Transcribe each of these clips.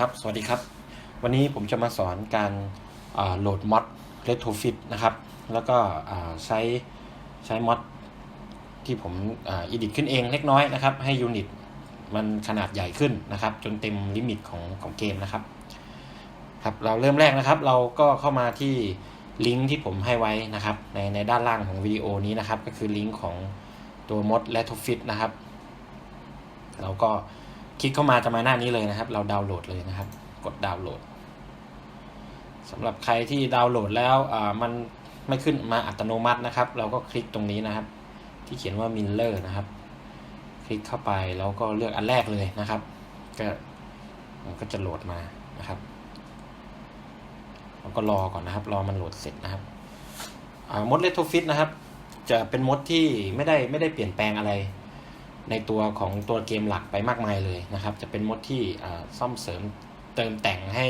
ครับ สวัสดีครับ วันนี้ผมจะมาสอนการโหลดมอด retrofit นะครับ แล้วก็ใช้ใช้มอดที่ผมอ่า edit ขึ้นเองเล็กน้อยนะครับ ให้ยูนิตมันขนาดใหญ่ขึ้นนะครับ จนเต็มลิมิตของของเกมนะครับ ครับเราเริ่มแรกนะครับ เราก็เข้ามาที่ลิงก์ที่ผมให้ไว้นะครับในในด้านล่างของวิดีโอนี้นะครับ ก็คือลิงก์ของตัวมอด retrofit นะครับ เราก็ คลิกเข้ามาจะมาหน้านี้เลยนะครับ เราดาวน์โหลดเลยนะครับ กดดาวน์โหลดสำหรับใครที่ดาวน์โหลดแล้วอ่ามันไม่ขึ้นมาอัตโนมัตินะครับ เราก็คลิกตรงนี้นะครับ ที่เขียนว่า Miller นะครับ คลิกเข้าไปแล้วก็เลือกอันแรกเลยนะครับ ก็มันก็จะโหลดมานะครับแล้วก็รอก่อนนะครับ รอมันโหลดเสร็จนะครับมดเลโทฟิตนะครับ จะเป็นมดที่ไม่ได้ไม่ได้เปลี่ยนแปลงอะไร ในตัวของตัวเกมหลักไปมากมายเลยนะครับ จะเป็นมดที่ซ่อมเสริมเติมแต่งให้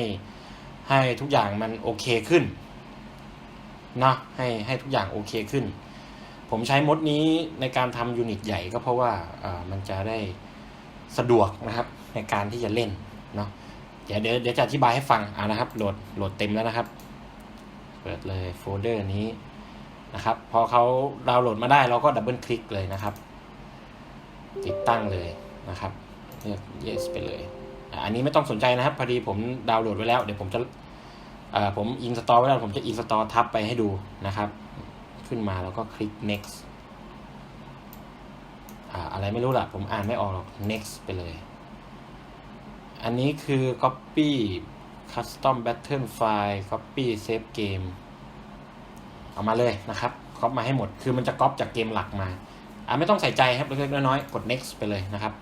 ให้ทุกอย่างมันโอเคขึ้นเนาะให้ให้ทุกอย่างโอเคขึ้น ผมใช้มดนี้ในการทำยูนิตใหญ่ก็เพราะว่ามันจะได้สะดวกนะครับในการที่จะเล่นเนาะเดี๋ยวเดี๋ยวเดี๋ยวจะอธิบายให้ฟังอ่านะครับโหลดโหลดเต็มแล้วนะครับ เปิดเลยโฟลเดอร์นี้นะครับ พอเขาดาวน์โหลดมาได้เราก็ดับเบิลคลิกเลยนะครับ ติดตั้งเลยนะครับเลือก yes ไปเลย อันนี้ไม่ต้องสนใจนะครับพอดีผมดาวน์โหลดไว้แล้ว เดี๋ยวผมจะผมอินสตอลไว้แล้วผมจะอินสตอลทับไปให้ดูนะครับ ขึ้นมาแล้วก็คลิก next อะไรไม่รู้ล่ะ ผมอ่านไม่ออกหรอก next ไปเลย อันนี้คือ copy custom battle file copy save game เอามาเลยนะครับ ก๊อปมาให้หมด คือมันจะก๊อปจากเกมหลักมา อ่าไม่ต้องใส่ใจครับเล็กๆน้อยๆกด next ไปเลยนะครับ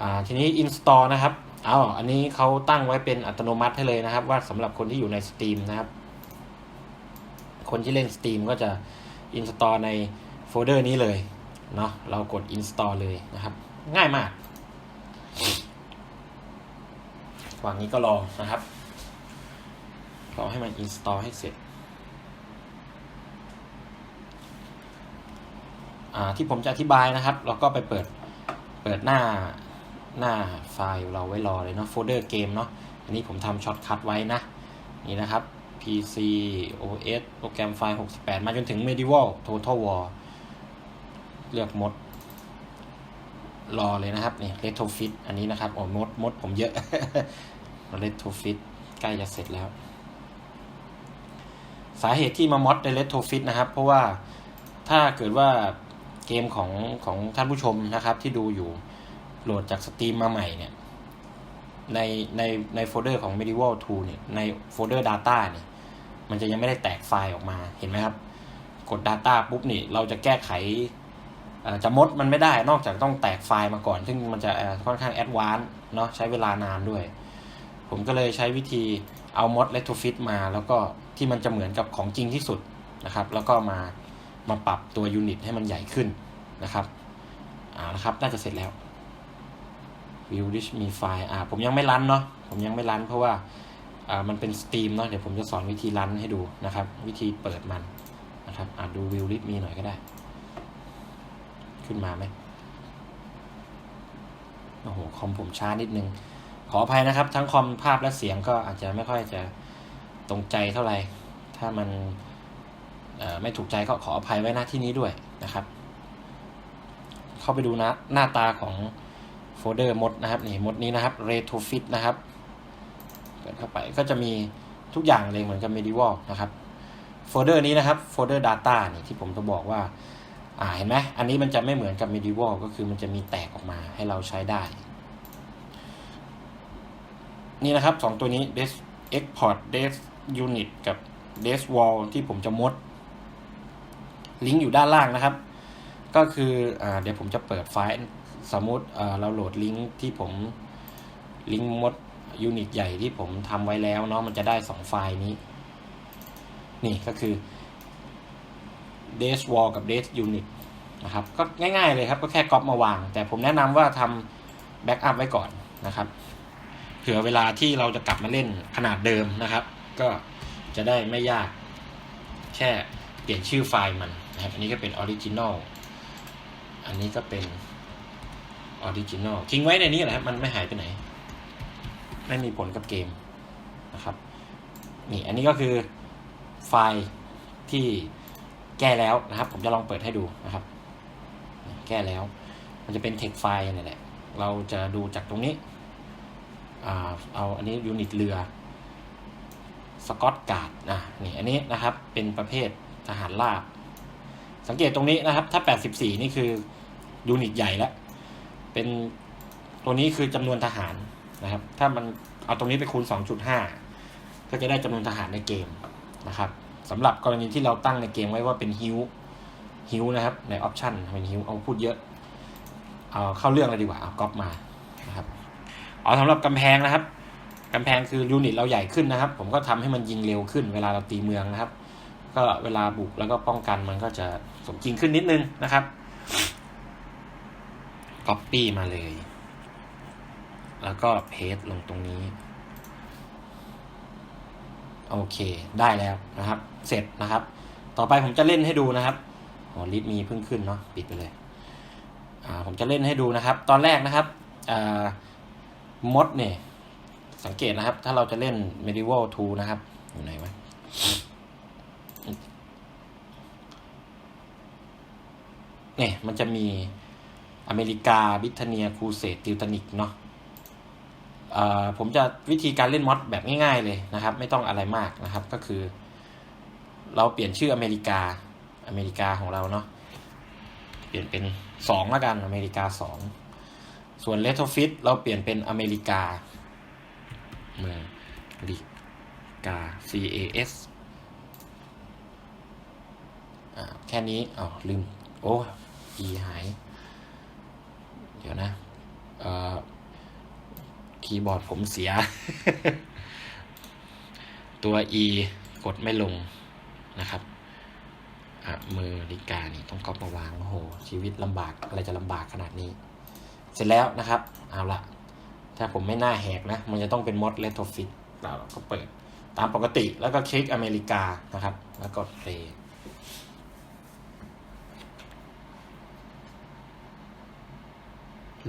อ่าทีนี้ install นะครับเอาอันนี้เขาตั้งไว้เป็นอัตโนมัติให้เลยนะครับ ว่าสำหรับคนที่อยู่ใน Steam นะครับ คนที่เล่น Steam ก็จะ install ในโฟลเดอร์นี้เลยเนาะเรากด install เลยนะครับ ง่ายมากวางนี้ก็รอนะครับรอให้มัน install ให้เสร็จ ที่ผมจะอธิบายนะครับ เราก็ไปเปิดเปิดหน้าหน้าไฟล์เราไว้รอเลยเนาะโฟลเดอร์เกมเนาะอันนี้ผมทำช็อตคัทไว้นะ นี่นะครับ PC OS โปรแกรมไฟล์ 68 มาจนถึง Medieval Total War เลือกมด รอเลยนะครับนี่ Retrofit อันนี้นะครับโอ้มดมดผมเยอะ Retrofit ใกล้จะเสร็จแล้ว สาเหตุที่มามอดใน Retrofit นะครับ เพราะว่าถ้าเกิดว่า มของของท่านผู้ชมนะครับ ที่ดูอยู่โหลดจากสตรีมมาใหม่เนี่ยในในในโฟลเดอร์ของ Medieval 2เนี่ยในโฟลเดอร์ Data เนี่ยมันจะยังไม่ได้แตกไฟล์ออกมาเห็นไหมครับ กด Data ปุ๊บนี่เราจะแก้ไขจะมดมันไม่ได้นอกจากต้องแตกไฟล์มาก่อน ซึ่งมันจะค่อนข้างแอดวานซ์เนาะใช้เวลานานด้วย ผมก็เลยใช้วิธีเอามด retrofit มา แล้วก็ที่มันจะเหมือนกับของจริงที่สุดนะครับ แล้วก็มา มาปรับตัวยูนิตให้มันใหญ่ขึ้นนะครับอ่านะครับน่าจะเสร็จแล้ว view dish มีไฟล์อ่าผมยังไม่รันเนาะผมยังไม่รันเพราะว่าอ่ามันเป็นสตรีมเนาะเดี๋ยวผมจะสอนวิธีรันให้ดูนะครับ วิธีเปิดมันนะครับอ่าดู view dish มีหน่อยก็ได้ ขึ้นมาไหมโอ้โหคอมผมช้านิดนึง ขออภัยนะครับ ทั้งคอมภาพและเสียงก็อาจจะไม่ค่อยจะตรงใจเท่าไหร่ ถ้ามัน ไม่ถูกใจก็ขออภัยไว้หน้าที่นี้ด้วยนะครับ เข้าไปดูนะหน้าตาของโฟลเดอร์มดนะครับนี่มดนี้นะครับ retrofit นะครับเปิดเข้าไปก็จะมีทุกอย่างเลยเหมือนกับ medieval นะครับโฟลเดอร์นี้นะครับโฟลเดอร์ data นี่ที่ผมจะบอกว่าอ่าเห็นไหมอันนี้มันจะไม่เหมือนกับ medieval ก็คือมันจะมีแตกออกมาให้เราใช้ได้ นี่นะครับสองตัวนี้ des export des unit กับ des wall ที่ผมจะมด ลิงก์อยู่ด้านล่างนะครับ ก็คืออเดี๋ยวผมจะเปิดไฟล์สมมุติเราโหลดลิงก์ที่ผมลิงก์มดยูนิตใหญ่ที่ผมทำไว้แล้วเนาะมันจะได้ 2 ไฟล์นี้ นี่ก็คือ d a s wall กับ d a s unit นะครับ ก็ง่ายๆเลยครับ ก็แค่ก๊อปมาวาง แต่ผมแนะนำว่าทำแบ็กอัพไว้ก่อนนะครับ เผื่อเวลาที่เราจะกลับมาเล่นขนาดเดิมนะครับ ก็จะได้ไม่ยาก แค่เปลี่ยนชื่อไฟล์มัน นะครับ อันนี้ก็เป็นออริจินอล อันนี้ก็เป็นออริจินอลทิ้งไว้ในนี้แหละครับมันไม่หายไปไหน ไม่มีผลกับเกมนะครับ นี่อันนี้ก็คือไฟล์ที่แก้แล้วนะครับ ผมจะลองเปิดให้ดูนะครับ แก้แล้ว มันจะเป็น text ไฟล์นี่แหละ เราจะดูจากตรงนี้เอาอันนี้ยูนิตเรือสกอตการ์ดนะนี่อันนี้นะครับเป็นประเภททหารราบ สังเกตตรงนี้นะครับ ถ้า 84 นี่คือยูนิตใหญ่แล้ว เป็นตัวนี้คือจำนวนทหารนะครับ ถ้ามันเอาตรงนี้ไปคูณ 2.5 ก็จะได้จำนวนทหารในเกมนะครับสำหรับกรณีที่เราตั้งในเกมไว้ว่าเป็นฮิวฮิวนะครับ ในออปชันเป็นฮิวเอาพูดเยอะ เอาเข้าเรื่องเลยดีกว่า เอาก๊อปมานะครับเอาสำหรับกำแพงนะครับกำแพงคือยูนิตเราใหญ่ขึ้นนะครับ ผมก็ทำให้มันยิงเร็วขึ้นเวลาเราตีเมืองนะครับ ก็เวลาบุกแล้วก็ป้องกันมันก็จะสมจริงขึ้นนิดนึงนะครับก๊อปปี้มาเลย แล้วก็เพจลงตรงนี้ โอเค ได้แล้วนะครับ เสร็จนะครับ ต่อไปผมจะเล่นให้ดูนะครับอ๋อลิสต์มีเพิ่งขึ้นเนาะ ปิดไปเลย อ่า ผมจะเล่นให้ดูนะครับ ตอนแรกนะครับ อ่ามดเนี่ย สังเกตนะครับ ถ้าเราจะเล่น medieval 2 นะครับ อยู่ไหนวะ เนี่ยมันจะมีอเมริกาบิทเนียครูเสดติวตานิกเนาะผมจะวิธีการเล่นมอดแบบง่ายๆเลยนะครับ ไม่ต้องอะไรมากนะครับก็คือ เราเปลี่ยนชื่ออเมริกาอเมริกาของเราเนาะเปลี่ยนเป็นสองละกันอเมริกาสองส่วนเลทฟิตเราเปลี่ยนเป็นอเมริกาเมืองริกา C A S แค่นี้อ๋อลืม โอ้ E หาย เดี๋ยวนะเออคีย์บอร์ดผมเสีย ตัว E กดไม่ลงนะครับอเมริกานี่ต้องก๊อปมาวางโอ้โห ชีวิตลำบากอะไรจะลำบากขนาดนี้ เสร็จแล้วนะครับ เอาละถ้าผมไม่น่าแหกนะ มันจะต้องเป็นมดเลตโทฟิตเราก็เปิดตามปกติแล้วก็คลิกอเมริกานะครับ แล้วกดเพลย์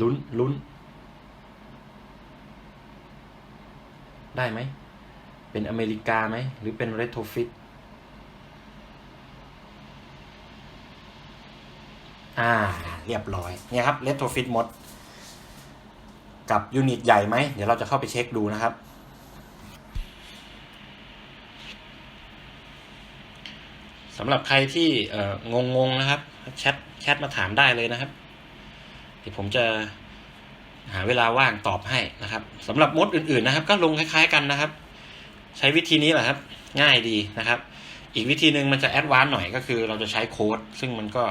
ลุ้นลุ้น ได้ไหม เป็นอเมริกาไหม หรือเป็นเรโทฟิตอ่า เรียบร้อย เนี่ยครับ retrofit mod กับยูนิตใหญ่ไหม เดี๋ยวเราจะเข้าไปเช็คดูนะครับสำหรับใครที่เอ่องงงๆนะครับแชทแชทมาถามได้เลยนะครับ เดี๋ยวผมจะหาเวลาว่างตอบให้นะครับสำหรับมดอื่นๆนะครับ ก็ลงคล้ายๆกันนะครับ ใช้วิธีนี้แหละครับ ง่ายดีนะครับ อีกวิธีหนึ่งมันจะแอดวานซ์หน่อยก็คือ เราจะใช้โค้ด ซึ่งมันก็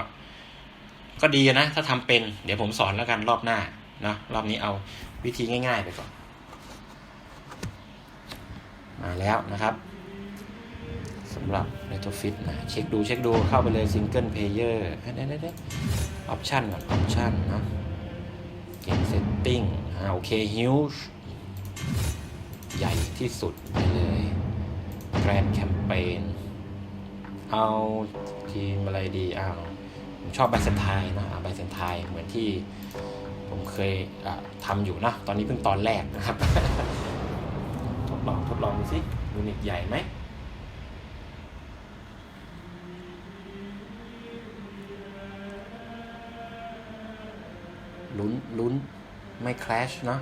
ก็ดีนะ ถ้าทำเป็น เดี๋ยวผมสอนแล้วกันรอบหน้าเนาะรอบนี้เอาวิธีง่าย ๆ ไปก่อน มาแล้วนะครับสำหรับ Retrofit นะ เช็คดูเช็คดูเข้าไปเลย Single Player เด้เด้ออปชันก่อนออปชันเนาะ เกม Setting อ่าโอเค Huge ใหญ่ที่สุดไปเลย Grand Campaign เอาทีมอะไรดีอ้าวผมชอบไบเซนไทน์นะไบเซนไทน์เหมือนที่ผมเคยทำอยู่นะ ตอนนี้เพิ่งตอนแรกนะครับ ทดลองทดลองดูสิยูนิตใหญ่ไหม ลุ้นลุ้นไม่คลชเนาะ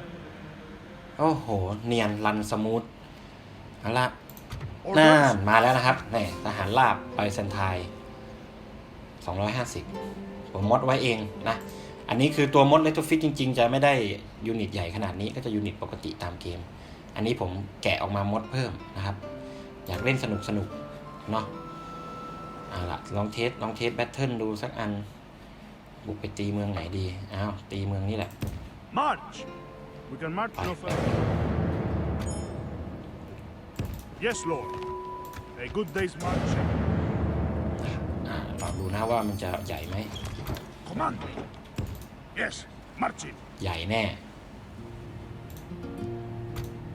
โอ้โห เนียนรันสมูทเอาละน่า Orders. มาแล้วนะครับนี่ทหารลาบไบเซนไทน์สองร้อยห้าสิบผมมดไว้เองนะ อันนี้คือตัวมดเลตฟิตจริง ๆ จะไม่ได้ยูนิตใหญ่ขนาดนี้ก็จะยูนิตปกติตามเกม อันนี้ผมแกะออกมามดเพิ่มนะครับ อยากเล่นสนุกสนุกๆเนาะเอาละลองเทสลองเทสแบทเทิลดูสักอัน บุกไปตีเมืองไหนดี อ้าว ตีเมืองนี่แหละ March! We can march no Bye. further. Yes, Lord. A good day's march. อ่าลองดูนะว่ามันจะใหญ่ไหม Command me. Yes, marching. ใหญ่แน่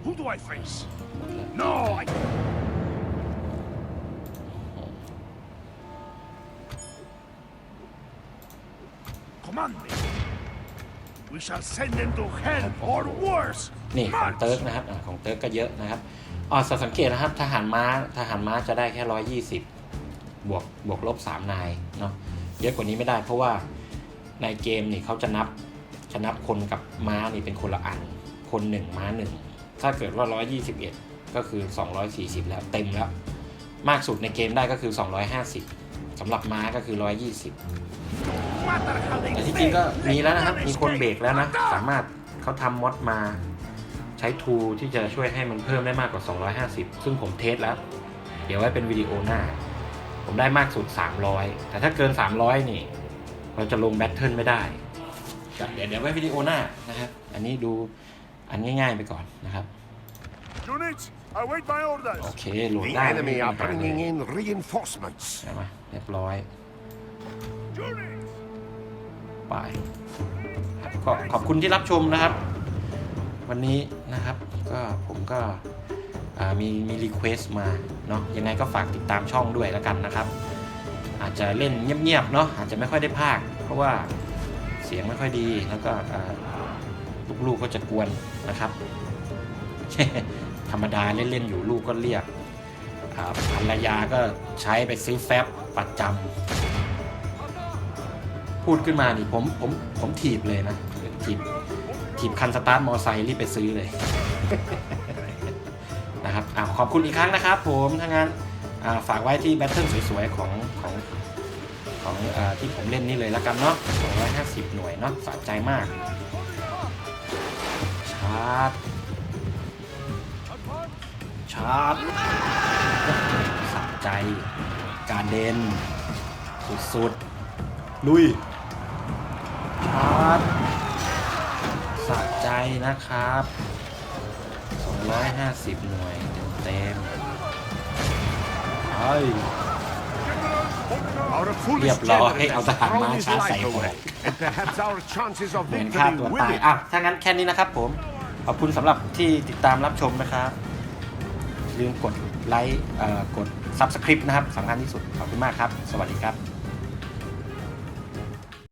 Who do I face? หมดแล้ว No, I. Command me. We shall send them to hell or worse. นี่ของเติร์กนะครับอาของเติร์กก็เยอะนะครับอ๋อสังเกตนะครับ ทหารม้าทหารม้าจะได้แค่ร้อยี่สิบบวกบวกลบสามนายเนาะเยอะกว่านี้ไม่ได้ เพราะว่าในเกมนี่เขาจะนับจะนับคนกับม้านี่เป็นคนละอัน คนหนึ่งม้าหนึ่งถ้าเกิดว่าร้อยี่สิบเอ็ดก็คือสองร้อยสี่สิบแล้วเต็มแล้ว มากสุดในเกมได้ก็คือสองร้อยห้าสิบสำหรับม้าก็คือร้อยี่สิบ แต่ที่จริงก็มีแล้วนะครับ มีคนเบรกแล้วนะ สามารถเขาทำมอดมาใช้ทูที่จะช่วยให้มันเพิ่มได้มากกว่า 250 ซึ่งผมเทสแล้ว เดี๋ยวไว้เป็นวิดีโอหน้า ผมได้มากสุด 300 แต่ถ้าเกิน 300 นี่ เราจะลงแบทเทิลไม่ได้ครับเดี๋ยวเดี๋ยวไว้วิดีโอหน้านะครับ อันนี้ดูอันง่ายๆไปก่อนนะครับ Units, await my โอ orders. เคโหลด The ได้ไม่ enemy มี are ปัญหาเลย bringing in reinforcements. ใช่ไหมเรียบร้อย Units, ไปครับก็ขอบคุณที่รับชมนะครับ วันนี้นะครับก็ผมก็มีมีรีเควสต์มาเนาะยังไงก็ฝากติดตามช่องด้วยแล้วกันนะครับ อาจจะเล่นเงียบๆเนาะอาจจะไม่ค่อยได้พากเพราะว่าเสียงไม่ค่อยดีแล้วก็ลูกๆก็จะกวนนะครับ ธรรมดาเล่นๆอยู่ลูกก็เรียกภรรยาก็ใช้ไปซื้อแฟบประจำ พูดขึ้นมานี่ผมผมผมถีบเลยนะถีบถีบคันสตาร์ทมอไซค์รีบไปซื้อเลยนะครับอ่าขอบคุณอีกครั้งนะครับผมถ้างั้นอ่าฝากไว้ที่แบทเทิลสวยๆของของของอาที่ผมเล่นนี่เลยล้วกันเนาะ250 หน่วยเนาะสะใจมาก ชาร์จ ชาร์จสะใจ การเดนสุดๆ ลุย ชาร์จสะใจนะครับ 250 หน่วยเต็มๆเฮ้ย Our เรีย foolish บร้อย general เอา has ทหารม้า thrown his ชาร์จใส่ life หัว away, and perhaps our chances of เหมือนฆ่า victory ตัว will ตาย be อะถ้างั้นแค่นี้นะครับผม ขอบคุณสำหรับที่ติดตามรับชมนะครับอย่าลืมกดไลค์เอ่อกด Subscribe นะครับสำคัญที่สุด ขอบคุณมากครับ สวัสดีครับ